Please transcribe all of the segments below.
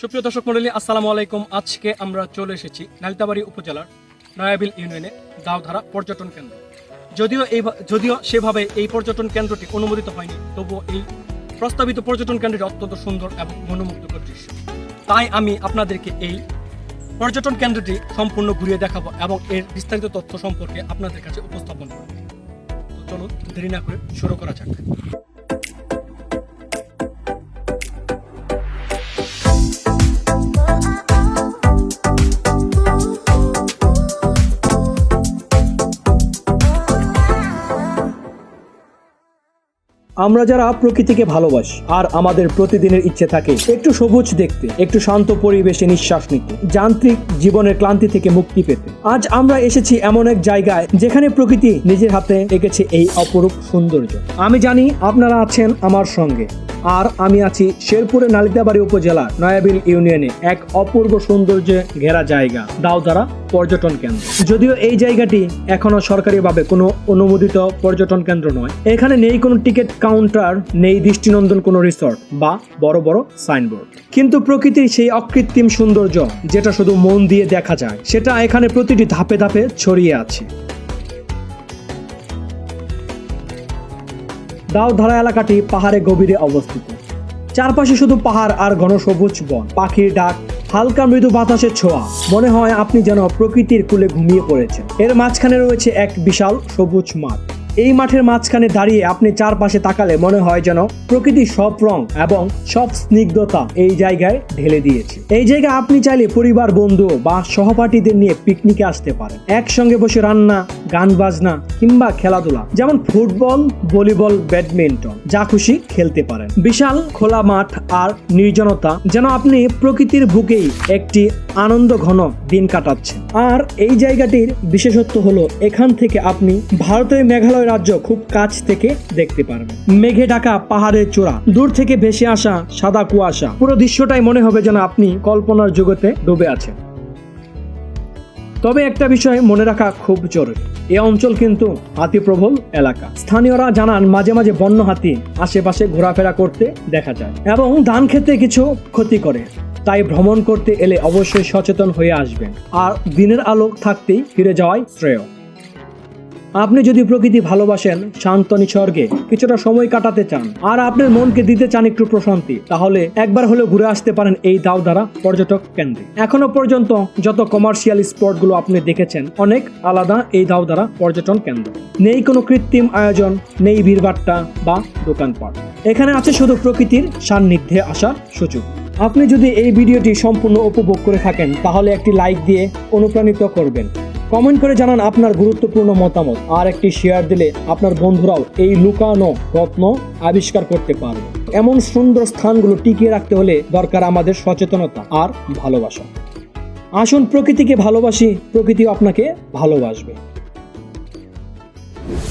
সুপ্রিয় দর্শক মন্ডলী, আসসালামু আলাইকুম। আজকে আমরা চলে এসেছি নালিতাবাড়ি উপজেলার নয়াবিল ইউনিয়নে দাওধারা পর্যটন কেন্দ্র। যদিও এই যদিও সেভাবে এই পর্যটন কেন্দ্রটি অনুমোদিত হয়নি, তবুও এই প্রস্তাবিত পর্যটন কেন্দ্রটি অত্যন্ত সুন্দর এবং মনোমুগ্ধকর দৃশ্য। তাই আমি আপনাদেরকে এই পর্যটন কেন্দ্রটি সম্পূর্ণ ঘুরিয়ে দেখাবো এবং এর বিস্তারিত তথ্য সম্পর্কে আপনাদের কাছে উপস্থাপন করব। তো চলুন, দেরি না করে শুরু করা যাক। আমরা যারা প্রকৃতিকে ভালোবাসি আর আমাদের প্রতিদিনের ইচ্ছে থাকে, একটু সবুজ দেখতে, একটু শান্ত পরিবেশে নিঃশ্বাস নিতে, যান্ত্রিক জীবনের ক্লান্তি থেকে মুক্তি পেতে। আজ আমরা এসেছি এমন এক জায়গায় যেখানে প্রকৃতি নিজের হাতে এঁকেছে এই অপরূপ সৌন্দর্য। আমি জানি আপনারা আছেন আমার সঙ্গে। আর আমি আছি শেরপুরের নালিতাবাড়ি উপজেলার নয়াবিল ইউনিয়নে এক অপূর্ব সৌন্দর্যে ঘেরা জায়গা দাওদারা পর্যটন কেন্দ্র। যদিও এই জায়গাটি এখনও সরকারিভাবে কোনো অনুমোদিত পর্যটন কেন্দ্র নয়। এখানে নেই কোনো টিকিট কাউন্টার, নেই দৃষ্টিনন্দন কোনো রিসর্ট বা বড় বড় সাইনবোর্ড। কিন্তু প্রকৃতির সেই অকৃত্রিম সৌন্দর্য, যেটা শুধু মন দিয়ে দেখা যায়, সেটা এখানে প্রতিটি ধাপে ধাপে ছড়িয়ে আছে। দাওধারা এলাকাটি পাহাড়ে গভীরে অবস্থিত। চারপাশে শুধু পাহাড় আর ঘন সবুজ বন। পাখির ডাক, হালকা মৃদু বাতাসের ছোঁয়া। মনে হয় আপনি যেন প্রকৃতির কুলে ঘুমিয়ে পড়েছেন। এর মাঝখানে রয়েছে এক বিশাল সবুজ মাঠ। এই মাঠের মাঝখানে দাঁড়িয়ে আপনি চারপাশে তাকালে মনে হয় যেন প্রকৃতি সব রং এবং সব স্নিগ্ধতা এই জায়গায় ঢেলে দিয়েছে। এই জায়গায় আপনি চাইলে পরিবার, বন্ধু বা সহপাঠীদের নিয়ে পিকনিকে আসতে পারেন। একসঙ্গে বসে রান্না, গান বাজনা কিংবা খেলাধুলা, যেমন ফুটবল, ভলিবল, ব্যাডমিন্টন, যা খুশি খেলতে পারেন। বিশাল, খোলা মাঠ আর নির্জনতা যেন আপনি প্রকৃতির বুকেই একটি আনন্দ ঘন দিন কাটাচ্ছেন। আর এই জায়গাটির বিশেষত্ব হলো, এখান থেকে আপনি ভারতের মেঘালয় রাজ্য খুব কাছ থেকে দেখতে পারবেন মেঘে ঢাকা, পাহাড়ের চূড়া, দূর থেকে ভেসে আসা সাদা কুয়াশা। পুরো দৃশ্যটাই মনে হবে যেন আপনি কল্পনার জগতে ডুবে আছেন। তবে একটা বিষয় মনে রাখা খুব জরুরি। এই অঞ্চল কিন্তু হাতিপ্রবল এলাকা। স্থানীয়রা জানান, মাঝে মাঝে বন্য হাতি আশেপাশে ঘোরাফেরা করতে দেখা যায় এবং ধান খেতে কিছু ক্ষতি করে। তাই ভ্রমণ করতে এলে অবশ্যই সচেতন হয়ে আসবেন। আর দিনের আলো থাকতেই ফিরে যাওয়াই শ্রেয়। আপনি যদি প্রকৃতি ভালোবাসেন শান্ত নিসর্গে কিছুটা সময় কাটাতে চান, আর আপনার মনকে দিতে চান একটু প্রশান্তি, তাহলে একবার হলেও ঘুরে আসতে পারেন এই দাও দ্বারা পর্যটক কেন্দ্রে। এখনও পর্যন্ত যত কমার্শিয়াল স্পটগুলো আপনি দেখেছেন, অনেক আলাদা এই দাও দ্বারা পর্যটন কেন্দ্র। নেই কোনো কৃত্রিম আয়োজন, নেই ভিড়ভাট্টা বা দোকানপাট। এখানে আছে শুধু প্রকৃতির সান্নিধ্যে আসার সুযোগ। আপনি যদি এই ভিডিওটি সম্পূর্ণ উপভোগ করে থাকেন, তাহলে একটি লাইক দিয়ে অনুপ্রাণিত করবেন। কমেন্ট করে জানান আপনার গুরুত্বপূর্ণ মতামত। আর একটি শেয়ার দিলে আপনার বন্ধুরাও এই লুকানো রত্ন আবিষ্কার করতে পারবে। এমন সুন্দর স্থানগুলো টিকিয়ে রাখতে হলে দরকার আমাদের সচেতনতা আর ভালোবাসা। আসুন, প্রকৃতিকে ভালোবাসি, প্রকৃতিও আপনাকে ভালোবাসবে।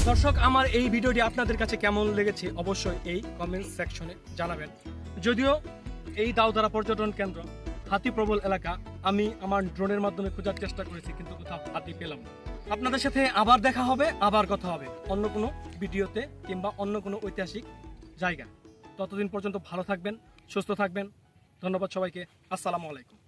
দর্শক, আমার এই ভিডিওটি আপনাদের কাছে কেমন লেগেছে অবশ্যই এই কমেন্ট সেকশনে জানাবেন। যদিও এই দাওদারা পর্যটন কেন্দ্র হাতি প্রবল এলাকা। আমি আমার ড্রোনের মাধ্যমে খোঁজার চেষ্টা করেছি, কিন্তু কোথাও হাতি পেলাম না। আপনাদের সাথে আবার দেখা হবে, আবার কথা হবে। অন্য কোনো ভিডিওতে কিংবা অন্য কোনো ঐতিহাসিক জায়গা। ততদিন পর্যন্ত ভালো থাকবেন, সুস্থ থাকবেন। ধন্যবাদ সবাইকে। আসসালামু আলাইকুম।